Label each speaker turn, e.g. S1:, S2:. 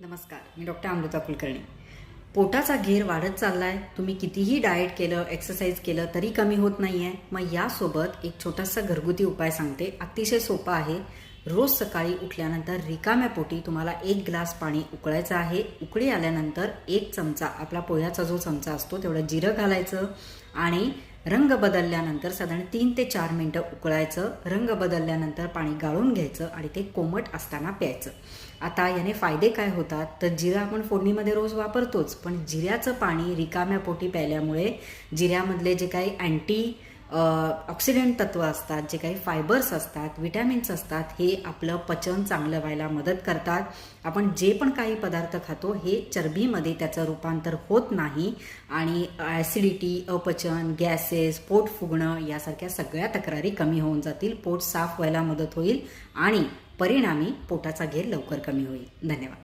S1: नमस्कार मी डॉक्टर अमृता कुलकर्णी. पोटाचा घेर वाढत चालला आहे तुम्ही कितीही डाएट केलं एक्सरसाइज केलं तरी कमी होत नाही आहे मग यासोबत एक छोटासा घरगुती उपाय सांगते. अतिशय सोपा आहे. रोज सकाळी उठल्यानंतर रिकाम्या पोटी तुम्हाला एक ग्लास पाणी उकळायचं आहे. उकळी आल्यानंतर एक चमचा आपला पोह्याचा जो चमचा असतो तेवढं जिरं घालायचं आणि रंग बदलल्यानंतर साधारण तीन ते चार मिनटं उकळायचं रंग बदलल्यानंतर पाणी गाळून घ्यायचं आणि ते कोमट असताना प्यायचं. आता याने फायदे काय होतात? तर जिरा आपण फोडणीमध्ये रोज वापरतोच पण जिऱ्याचं पाणी रिकाम्या पोटी प्यायल्यामुळे जिऱ्यामधले जे काही अँटी ऑक्सिडंट तत्व असतात जे काही फायबर्स असतात विटॅमिन्स असतात हे आपलं पचन चांगलं व्हायला मदत करतात. आपण जे पण काही पदार्थ खातो हे चरबीमध्ये त्याचं रूपांतर होत नाही आणि ॲसिडिटी अपचन गॅसेस पोट फुगणं यासारख्या सगळ्या तक्रारी कमी होऊन जातील पोट साफ व्हायला मदत होईल आणि परिणामी पोटाचा घेर लवकर कमी होईल. धन्यवाद.